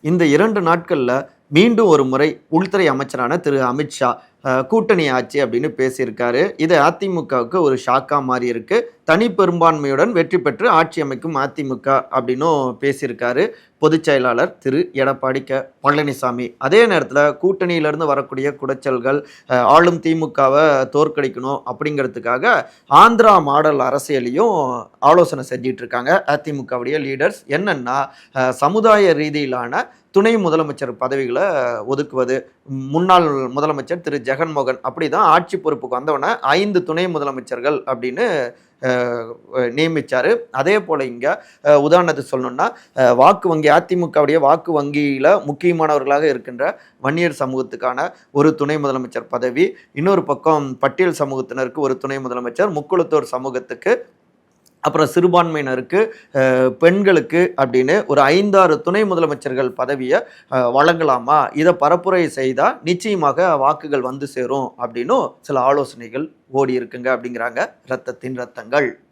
இந்த இரண்டு நாட்களில் மீண்டும் ஒரு முறை உள்துறை அமைச்சரான திரு. அமித்ஷா கூட்டணி ஆட்சி அப்படின்னு பேசியிருக்காரு. இது அதிமுகவுக்கு ஒரு ஷாக்கா மாறி இருக்குது தனி பெரும்பான்மையுடன் வெற்றி பெற்று ஆட்சி அமைக்கும் அதிமுக அப்படின்னும் பேசியிருக்காரு பொதுச் செயலாளர் திரு. எடப்பாடி க. பழனிசாமி. அதே நேரத்தில் கூட்டணியிலிருந்து வரக்கூடிய குடைச்சல்கள் ஆளும் திமுகவை தோற்கடிக்கணும் அப்படிங்கிறதுக்காக ஆந்திரா மாடல் அரசியலையும் ஆலோசனை செஞ்சிட்டு இருக்காங்க அதிமுகவுடைய லீடர்ஸ் என்னன்னா சமுதாய ரீதியிலான துணை முதலமைச்சர் பதவிகளை ஒதுக்குவது. முன்னாள் முதலமைச்சர் திரு. ஜெகன்மோகன் அப்படி தான் ஆட்சி பொறுப்புக்கு வந்தவொடனே ஐந்து துணை முதலமைச்சர்கள் அப்படின்னு அஹ், நியமிச்சாரு. அதே போல் இங்கே உதாரணத்துக்கு சொல்லணும்னா வாக்கு வங்கி அதிமுகவுடைய வாக்கு வங்கியில் முக்கியமானவர்களாக இருக்கின்ற வன்னியர் சமூகத்துக்கான ஒரு துணை முதலமைச்சர் பதவி இன்னொரு பக்கம் பட்டியல் சமூகத்தினருக்கு ஒரு துணை முதலமைச்சர் முக்குளத்தோர் சமூகத்துக்கு அப்புறம் சிறுபான்மையினருக்கு பெண்களுக்கு அப்படின்னு ஒரு ஐந்தாறு துணை முதலமைச்சர்கள் பதவியை வழங்கலாமா? இதை பரப்புரை செய்தால் நிச்சயமாக வாக்குகள் வந்து சேரும் அப்படின்னும் சில ஆலோசனைகள் ஓடி இருக்குங்க அப்படிங்கிறாங்க ரத்தத்தின் ரத்தங்கள்.